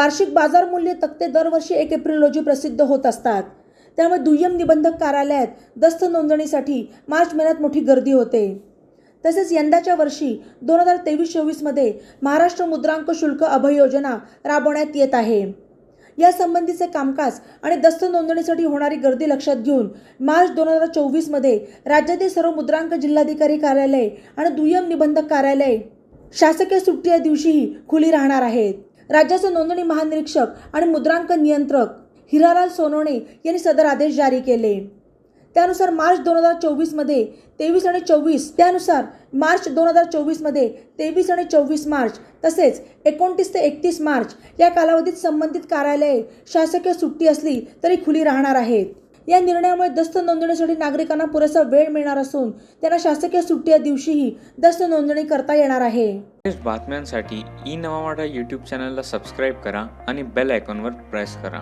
वार्षिक बाजार मूल्य तक्ते दरवर्षी एक एप्रिल रोजी प्रसिद्ध होत असतात. त्यामुळे दुय्यम निबंधक कार्यालयात दस्त नोंदणीसाठी मार्च महिन्यात मोठी गर्दी होते. तसेच यंदाच्या वर्षी दोन हजार तेवीस चोवीसमध्ये महाराष्ट्र मुद्रांक शुल्क अभय योजना राबवण्यात येत आहे. यासंबंधीचे कामकाज आणि दस्त नोंदणीसाठी होणारी गर्दी लक्षात घेऊन मार्च दोन हजार चोवीसमध्ये राज्यातील सर्व मुद्रांक जिल्हाधिकारी कार्यालय आणि दुय्यम निबंधक कार्यालय शासकीय सुट्टी या दिवशीही खुली राहणार आहेत. राज्याचे नोंदणी महानिरीक्षक आणि मुद्रांक नियंत्रक हिरालाल सोनवणे यांनी सदर आदेश जारी केले. त्यानुसार मार्च दोन हजार चोवीसमध्ये तेवीस आणि चोवीस त्यानुसार मार्च दोन हजार चोवीसमध्ये तेवीस आणि चोवीस मार्च तसेच एकोणतीस ते एकतीस मार्च या कालावधीत संबंधित कार्यालये शासकीय सुट्टी असली तरी खुली राहणार आहेत. या निर्णयामुळे दस्त नोंदणीसाठी नागरिकांना पुरेसा वेळ मिळणार असून त्यांना शासकीय सुट्टी या दिवशीही दस्त नोंदणी करता येणार आहे. बातम्यांसाठी ई नवा यूट्यूब चॅनलला सबस्क्राईब करा आणि बेल आयकॉनवर प्रेस करा.